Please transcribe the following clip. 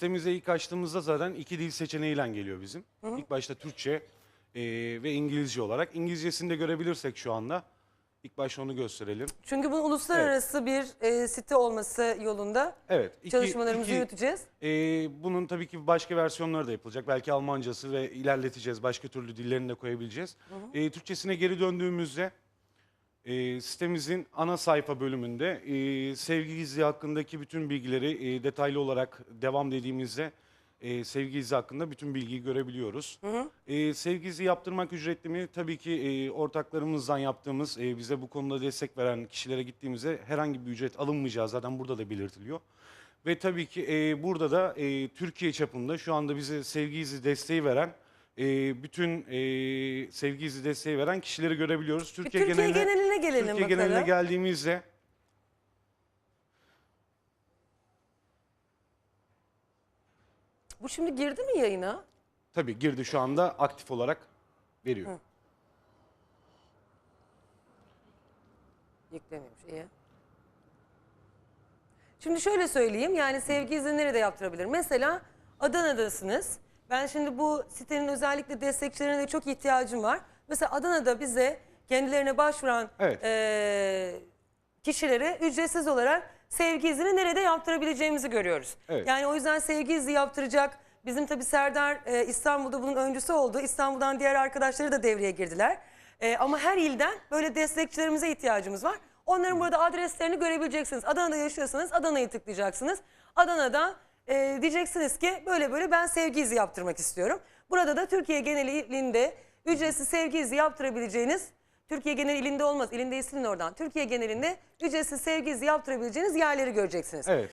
sitemize ilk açtığımızda zaten iki dil seçeneğiyle geliyor bizim. İlk başta Türkçe e, ve İngilizce olarak. İngilizcesini de görebilirsek şu anda. İlk başta onu gösterelim. Çünkü bunun uluslararası bir e, site olması yolunda Evet. iki- çalışmalarımızı iki- yürüteceğiz. e, bunun tabii ki başka versiyonları da yapılacak. Belki Almancası ve ilerleteceğiz. Başka türlü dillerini de koyabileceğiz. E, Türkçesine geri döndüğümüzde e, sitemizin ana sayfa bölümünde e, sevgi gizli hakkındaki bütün bilgileri e, detaylı olarak devam dediğimizde e, sevgi gizli hakkında bütün bilgiyi görebiliyoruz. E, sevgi gizli yaptırmak ücretli mi? Tabii ki e, ortaklarımızdan yaptığımız, e, bize bu konuda destek veren kişilere gittiğimizde herhangi bir ücret alınmayacağı zaten burada da belirtiliyor. Ve tabii ki e, burada da e, Türkiye çapında şu anda bize sevgi izi desteği veren e, bütün e, sevgi izi desteği veren kişileri görebiliyoruz. Türkiye, Türkiye geneline gelelim Türkiye bakalım. geneline geldiğimizde Bu şimdi girdi mi yayına? tabii girdi şu anda aktif olarak veriyor. Yükleniyormuş iyi. Şimdi şöyle söyleyeyim yani sevgi izinleri de yaptırabilir. Mesela Adana'dasınız. Ben şimdi bu sitenin özellikle destekçilerine de çok ihtiyacım var. Mesela Adana'da bize kendilerine başvuran Evet. eee, kişilere ücretsiz olarak sevgi izini nerede yaptırabileceğimizi görüyoruz. Evet. Yani o yüzden sevgi izni yaptıracak. Bizim tabii Serdar e, İstanbul'da bunun öncüsü oldu. İstanbul'dan diğer arkadaşları da devreye girdiler. E, ama her ilden böyle destekçilerimize ihtiyacımız var. Onların burada adreslerini görebileceksiniz. Adana'da yaşıyorsanız Adana'yı tıklayacaksınız. Adana'da e, diyeceksiniz ki böyle böyle ben sevgi izi yaptırmak istiyorum. Burada da Türkiye genelinde ücretsiz sevgi izi yaptırabileceğiniz Türkiye genel ilinde olmaz. İlinde silin oradan. Türkiye genelinde ücretsiz sevgi izi yaptırabileceğiniz yerleri göreceksiniz. Evet.